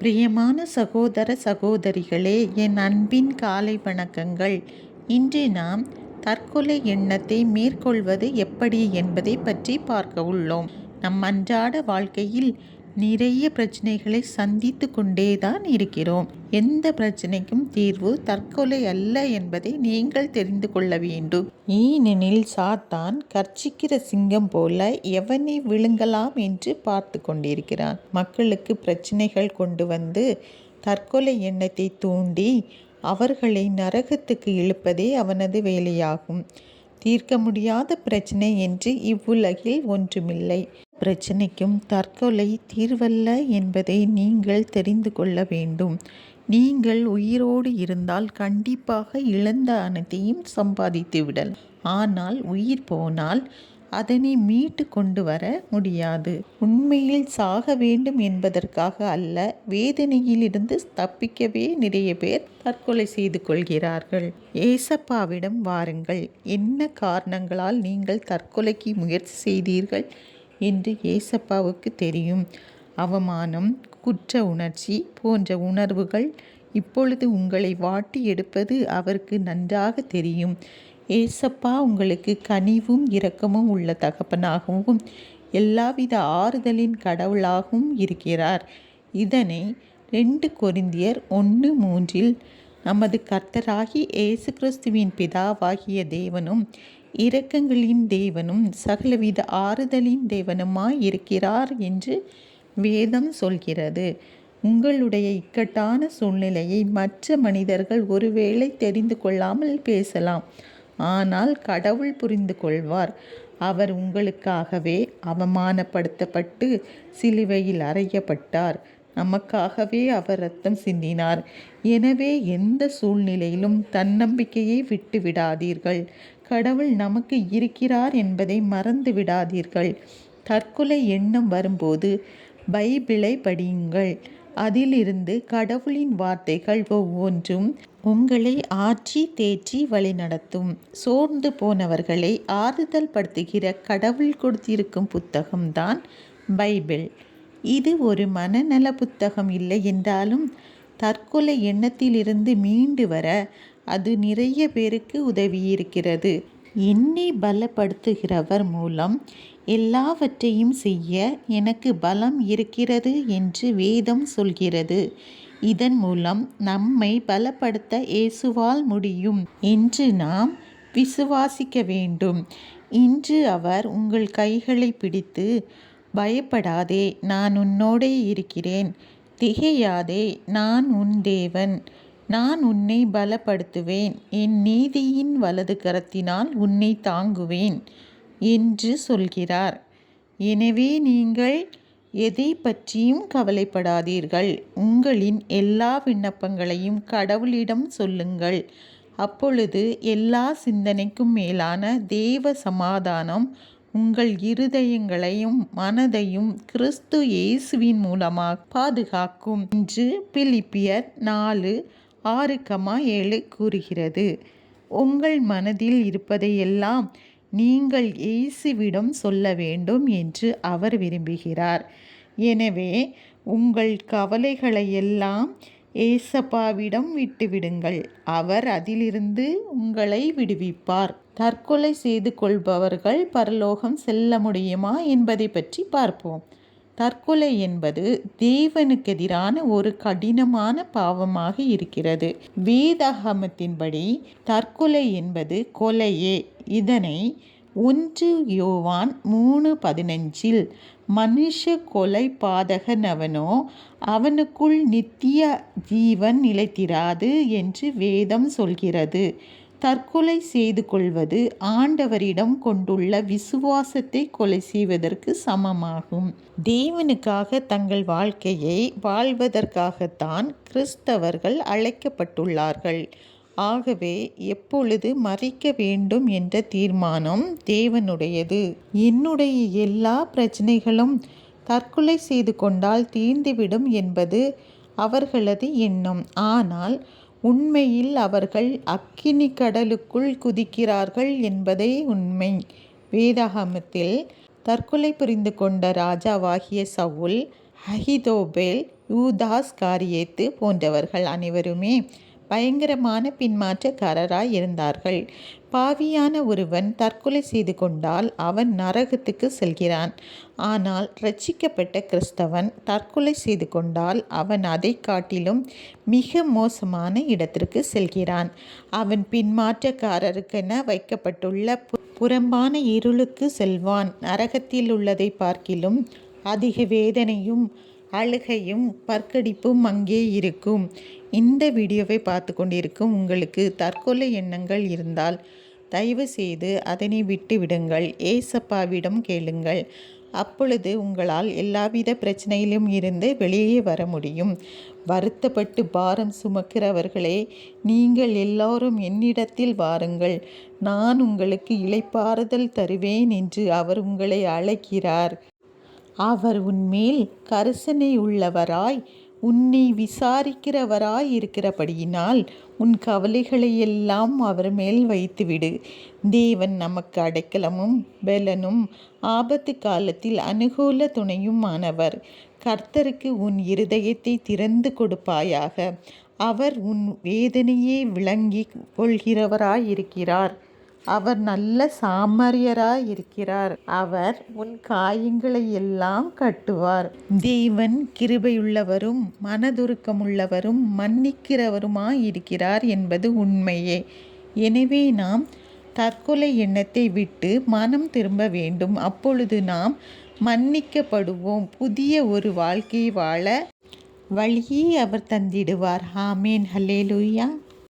பிரியமான சகோதர சகோதரிகளே என் அன்பின் காலை வணக்கங்கள். இன்று நாம் தற்கொலை எண்ணத்தை மேற்கொள்வது எப்படி என்பதை பற்றி பார்க்க உள்ளோம். நம் அன்றாட வாழ்க்கையில் நிறைய பிரச்சனைகளை சந்தித்து கொண்டே தான் இருக்கிறோம். எந்த பிரச்சனைக்கும் தீர்வு தற்கொலை அல்ல என்பதை நீங்கள் தெரிந்து கொள்ள வேண்டும். ஏனெனில் சாத்தான் கர்ச்சிக்கிற சிங்கம் போல எவனை விழுங்கலாம் என்று பார்த்து கொண்டிருக்கிறான். மக்களுக்கு பிரச்சனைகள் கொண்டு வந்து தற்கொலை எண்ணத்தை தூண்டி அவர்களை நரகத்துக்கு இழுப்பதே அவனது வேலையாகும். தீர்க்க முடியாத பிரச்சனை என்று இவ்வுலகில் ஒன்றுமில்லை. பிரச்சனைக்கும் தற்கொலை தீர்வல்ல என்பதை நீங்கள் தெரிந்து கொள்ள வேண்டும். நீங்கள் உயிரோடு இருந்தால் கண்டிப்பாக இழந்த அனைத்தையும் சம்பாதித்து விடல். ஆனால் உயிர் போனால் அதனை மீட்டு கொண்டு வர முடியாது. உண்மையில் சாக வேண்டும் என்பதற்காக அல்ல வேதனையிலிருந்து தப்பிக்கவே நிறைய பேர் தற்கொலை செய்து கொள்கிறார்கள். ஏசப்பாவிடம் வாருங்கள். என்ன காரணங்களால் நீங்கள் தற்கொலைக்கு முயற்சி செய்தீர்கள்? என்று ஏசப்பாவுக்கு தெரியும். அவமானம் குற்ற உணர்ச்சி போன்ற உணர்வுகள் இப்பொழுது உங்களை வாட்டி எடுப்பது அவருக்கு நன்றாக தெரியும். ஏசப்பா உங்களுக்கு கனிவும் இரக்கமும் உள்ள தகப்பனாகவும் எல்லாவித ஆறுதலின் கடவுளாகவும் இருக்கிறார். இதனை ரெண்டு கொரிந்தியர் ஒன்று மூன்றில் நமது கர்த்தராகி இயேசு கிறிஸ்துவின் பிதாவாகிய தேவனும் இரக்கங்களின் தேவனும் சகலவித ஆறுதலின் தேவனுமாய் இருக்கிறார் என்று வேதம் சொல்கிறது. உங்களுடைய இக்கட்டான சூழ்நிலையை மற்ற மனிதர்கள் ஒருவேளை தெரிந்து கொள்ளாமல் பேசலாம். ஆனால் கடவுள் புரிந்து கொள்வார். அவர் உங்களுக்காகவே அவமானப்படுத்தப்பட்டு சிலுவையில் அறையப்பட்டார். நமக்காகவே அவர் ரத்தம் சிந்தினார். எனவே எந்த சூழ்நிலையிலும் தன்னம்பிக்கையை விட்டு விடாதீர்கள் கடவுள் நமக்கு இருக்கிறார் என்பதை மறந்து விடாதீர்கள். தற்கொலை எண்ணம் வரும்போது பைபிளை படியுங்கள். அதிலிருந்து கடவுளின் வார்த்தைகள் ஒவ்வொன்றும் உங்களை ஆற்றி தேற்றி வழிநடத்தும். சோர்ந்து போனவர்களை ஆறுதல் படுத்துகிற கடவுள் கொடுத்திருக்கும் புத்தகம்தான் பைபிள். இது ஒரு மனநல புத்தகம் இல்லை என்றாலும் தற்கொலை எண்ணத்திலிருந்து மீண்டு வர அது நிறைய பேருக்கு உதவியிருக்கிறது. என்னை பலப்படுத்துகிறவர் மூலம் எல்லாவற்றையும் செய்ய எனக்கு பலம் இருக்கிறது என்று வேதம் சொல்கிறது. இதன் மூலம் நம்மை பலப்படுத்த இயேசுவால் முடியும் என்று நாம் விசுவாசிக்க வேண்டும். இன்று அவர் உங்கள் கைகளை பிடித்து பயப்படாதே நான் உன்னோடே இருக்கிறேன். திகையாதே நான் உன் தேவன். நான் உன்னை பலப்படுத்துவேன். என் நீதியின் வலது கரத்தினால் உன்னை தாங்குவேன் என்று சொல்கிறார். எனவே நீங்கள் எதை பற்றியும் கவலைப்படாதீர்கள். உங்களின் எல்லா விண்ணப்பங்களையும் கடவுளிடம் சொல்லுங்கள். அப்பொழுது எல்லா சிந்தனைக்கும் மேலான தேவ சமாதானம் உங்கள் இருதயங்களையும் மனதையும் கிறிஸ்து இயேசுவின் மூலமாக பாதுகாக்கும் என்று பிலிப்பியர் நாலு ஆறு கமா ஏழு கூறுகிறது. உங்கள் மனதில் இருப்பதையெல்லாம் நீங்கள் இயேசுவிடம் சொல்ல வேண்டும் என்று அவர் விரும்புகிறார். எனவே உங்கள் கவலைகளையெல்லாம் ஏசப்பாவிடம் விட்டுவிடுங்கள். அவர் அதிலிருந்து உங்களை விடுவிப்பார். தற்கொலை செய்து கொள்பவர்கள் பரலோகம் செல்ல முடியுமா என்பதை பற்றி பார்ப்போம். தற்கொலை என்பது தேவனுக்கு எதிரான ஒரு கடினமான பாவமாக இருக்கிறது. வேதாகமத்தின்படி தற்கொலை என்பது கொலையே. இதனை ஒன்று யோவான் மூணு பதினஞ்சில் மனுஷ கொலை பாதகனவனோ அவனுக்குள் நித்திய ஜீவன் நிலைத்திராது என்று வேதம் சொல்கிறது. தற்கொலை செய்து கொள்வது ஆண்டவரிடம் கொண்டுள்ள விசுவாசத்தை கொலை செய்வதற்கு சமமாகும். தேவனுக்காக தங்கள் வாழ்க்கையை வாழ்வதற்காகத்தான் கிறிஸ்தவர்கள் அழைக்கப்பட்டுள்ளார்கள். ஆகவே எப்பொழுது மறிக்க வேண்டும் என்ற தீர்மானம் தேவனுடையது. என்னுடைய எல்லா பிரச்சனைகளும் தற்கொலை செய்து கொண்டால் தீர்ந்துவிடும் என்பது அவர்களது எண்ணம். ஆனால் உண்மையில் அவர்கள் அக்கினி கடலுக்குள் குதிக்கிறார்கள் என்பதே உண்மை. வேதாகமத்தில் தற்கொலை புரிந்து கொண்ட ராஜாவாகிய சவுல் அஹிதோபேல் யூதாஸ் காரியேத்து போன்றவர்கள் அனைவருமே பயங்கரமான பின்மாற்றக்காரராய் இருந்தார்கள். பாவியான ஒருவன் தற்கொலை செய்து கொண்டால் அவன் நரகத்துக்கு செல்கிறான். ஆனால் ரட்சிக்கப்பட்ட கிறிஸ்தவன் தற்கொலை செய்து கொண்டால் அவன் அதை காட்டிலும் மிக மோசமான இடத்திற்கு செல்கிறான். அவன் பின்மாற்றக்காரருக்கென வைக்கப்பட்டுள்ள புறம்பான இருளுக்கு செல்வான். நரகத்தில் உள்ளதை பார்க்கிலும் அதிக வேதனையும் அழுகையும் பற்கடிப்பும் அங்கே இருக்கும். இந்த வீடியோவை பார்த்து கொண்டிருக்கும் உங்களுக்கு தற்கொலை எண்ணங்கள் இருந்தால் தயவு செய்து அதனை விட்டு விடுங்கள் ஏசப்பாவிடம் கேளுங்கள். அப்பொழுது உங்களால் எல்லாவித பிரச்சனையிலும் இருந்து வெளியே வர முடியும். வருத்தப்பட்டு பாரம் சுமக்கிறவர்களே நீங்கள் எல்லோரும் என்னிடத்தில் வாருங்கள். நான் உங்களுக்கு இளைப்பாறுதல் தருவேன் என்று அவர் உங்களை அழைக்கிறார். அவர் உன்மேல் கரிசனை உள்ளவராய் உன்னை விசாரிக்கிறவராய் இருக்கிறபடியினால் உன் கவலைகளை எல்லாம் அவர் மேல் வைத்துவிடு. தேவன் நமக்கு அடைக்கலமும் பலனும் ஆபத்து காலத்தில் அனுகூல துணையுமானவர். கர்த்தருக்கு உன் இருதயத்தை திறந்து கொடுப்பாயாக. அவர் உன் வேதனையே விளங்கி கொள்கிறவராயிருக்கிறார். அவர் நல்ல சாமரியராய் இருக்கிறார். அவர் உன் காயங்களை எல்லாம் கட்டுவார். தேவன் கிருபையுள்ளவரும் மனதுருக்கமுள்ளவரும் மன்னிக்கிறவருமாய் இருக்கிறார் என்பது உண்மையே. எனவே நாம் தற்கொலை எண்ணத்தை விட்டு மனம் திரும்ப வேண்டும். அப்பொழுது நாம் மன்னிக்கப்படுவோம். புதிய ஒரு வாழ்க்கை வாழ வழியே அவர் தந்திடுவார். ஆமேன். ஹலே லூயா